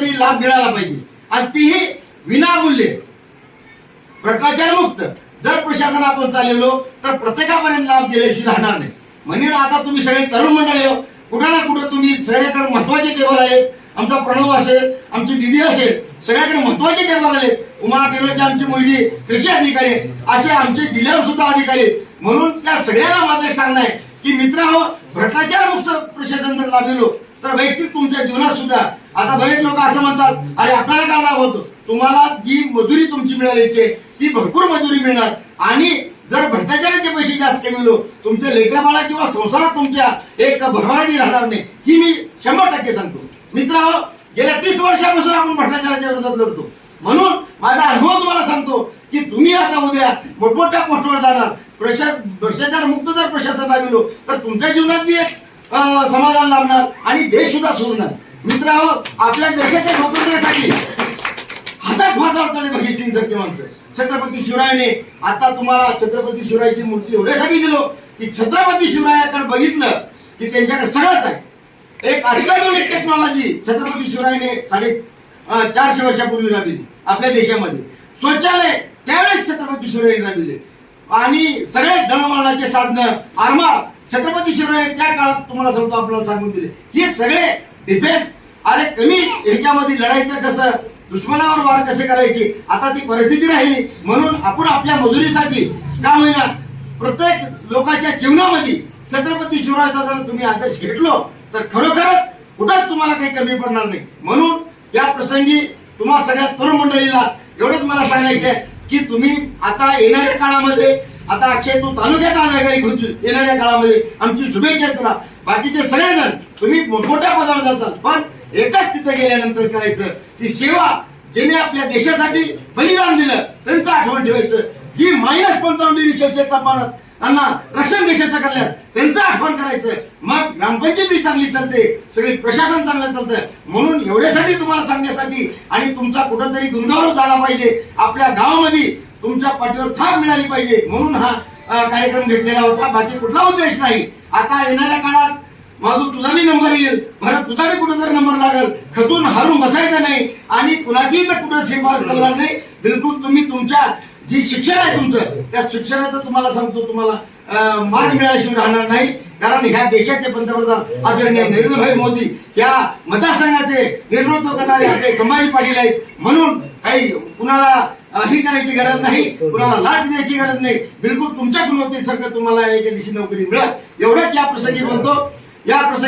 तरी लाभ मिळाला पाहिजे. आणि तीही विनामूल्य. भ्रष्टाचारमुक्त. जर प्रशासन आपण चालवलो तर प्रत्येकापर्यंत लाभ दिल्याशी राहणार नाही. म्हणून आता तुम्ही सगळे तरुण मंडळी हो कुठं ना कुठं तुम्ही सगळ्याकडे महत्त्वाचे टेबल आहेत. आमचा प्रणव असेल आमची दिदी असेल सगळ्याकडे महत्त्वाचे टेबल आहेत. उमा टेलरची आमची मुलगी कृषी अधिकारी असे आमचे जिल्ह्यावर सुद्धा अधिकारी आहेत. म्हणून त्या सगळ्यांना माझं एक सांगणं आहे की मित्र हो भ्रष्टाचार मुक्त प्रशासन जर लाभिलो तर वैयक्तिक तुमच्या जीवनात सुद्धा आता बरेच लोक असं म्हणतात अरे आपल्याला काय लाभ होतो? तुम्हाला जी मजुरी तुमची मिळालीची ती भरपूर मजुरी मिळणार. आणि जर भ्रष्टाचाराचे पैसे जास्त मिळलो तुमच्या लेकराबाळा किंवा संसारात तुमच्या एक भरभराटी राहणार नाही ही मी शंभर टक्के सांगतो. मित्र गेल्या तीस वर्षापासून आपण भ्रष्टाचाराच्या विरोधात लढतो. म्हणून माझा अनुभव तुम्हाला सांगतो की तुम्ही आता उद्या मोठमोठ्या पोस्टवर जाणार. प्रशा भ्रष्टाचार मुक्त जर प्रशासन राबिलो तर तुमच्या जीवनात बी एक समाधान लाभणार आणि देश सुद्धा सुरणार. मित्र आपल्या देशाच्या स्वातंत्र्यासाठी हसत फासावर चढले भगतसिंग सारखी माणसं. छत्रपती शिवरायाने आता तुम्हाला छत्रपती शिवरायाची मूर्ती एवढ्यासाठी दिलो की छत्रपती शिवरायाकडे बघितलं की त्यांच्याकडे सगळंच आहे. एक अत्याधुनिक टेक्नॉलॉजी छत्रपती शिवरायाने साडे चारशे वर्षापूर्वी राबविली आपल्या देशामध्ये. शौचालय त्यावेळेस छत्रपती शिवरायांनी राबविले. आणि सगळे दळणवळणाचे साधनं आरमार छत्रपती शिवरायने त्या काळात तुम्हाला सांगतो आपल्याला सांगून दिले. हे सगळे डिफेन्स अरे कमी ह्याच्यामध्ये लढायचं कसं? दुश्मनावर वार कसे करायचे? आता ती परिस्थिती राहिली. म्हणून आपण आपल्या मजुरीसाठी का होईना प्रत्येक लोकांच्या जीवनामध्ये छत्रपती शिवरायाचा जर तुम्ही आदर्श घेतलो तर खरोखरच कुठंच तुम्हाला काही कमी पडणार नाही. म्हणून या प्रसंगी तुम्हा सगळ्या तरुण मंडळीला एवढंच मला सांगायचं आहे की तुम्ही आता येणाऱ्या काळामध्ये आता अक्षय तू तालुक्याचा अधिकारी घेऊन येणाऱ्या काळामध्ये आमची शुभेच्छा तुला. बाकीचे सगळेजण तुम्ही मोठ्या पदावर जातात. पण एकाच तिथे गेल्यानंतर करायचं की सेवा ज्याने आपल्या देशासाठी बलिदान दिलं त्यांचं आठवण ठेवायचं. जी मायनस पंचावन्न डिग्री सेल्सिअस तापमानात त्यांना रक्षण देशाच्या कल्याण त्यांचं आठवण करायचं. मग ग्रामपंचायती चांगली चालते सगळे प्रशासन चांगलं चालतं. म्हणून एवढ्यासाठी तुम्हाला सांगण्यासाठी आणि तुमचा कुठंतरी गुंतवणूक झाला पाहिजे. आपल्या गावामध्ये तुमच्या पाठीवर थाप मिळाली पाहिजे. म्हणून हा कार्यक्रम घेतलेला होता. बाकी कुठला उद्देश नाही. आता येणाऱ्या काळात माझा तुझा मी नंबर येईल. भरत तुझा मी कुठं जर नंबर लागेल. खचून हारून बसायचं नाही आणि कुणाची तर कुठं सेवा करणार नाही. बिलकुल तुम्ही तुमच्या जी शिक्षण आहे तुमचं त्या शिक्षणाचं तुम्हाला सांगतो तुम्हाला मार्ग मिळाल्याशिवाय राहणार नाही. कारण ह्या देशाचे पंतप्रधान आदरणीय नरेंद्रभाई मोदी या मतदारसंघाचे नेतृत्व करणारे आपले संभाजी पाटील आहेत. म्हणून काही कुणाला ही करायची गरज नाही. कुणाला लाच द्यायची गरज नाही. बिलकुल तुमच्या गुणवत्तेसारखं तुम्हाला एका दिवशी नोकरी मिळत एवढंच या प्रसंगी बोलतो या प्रसंगी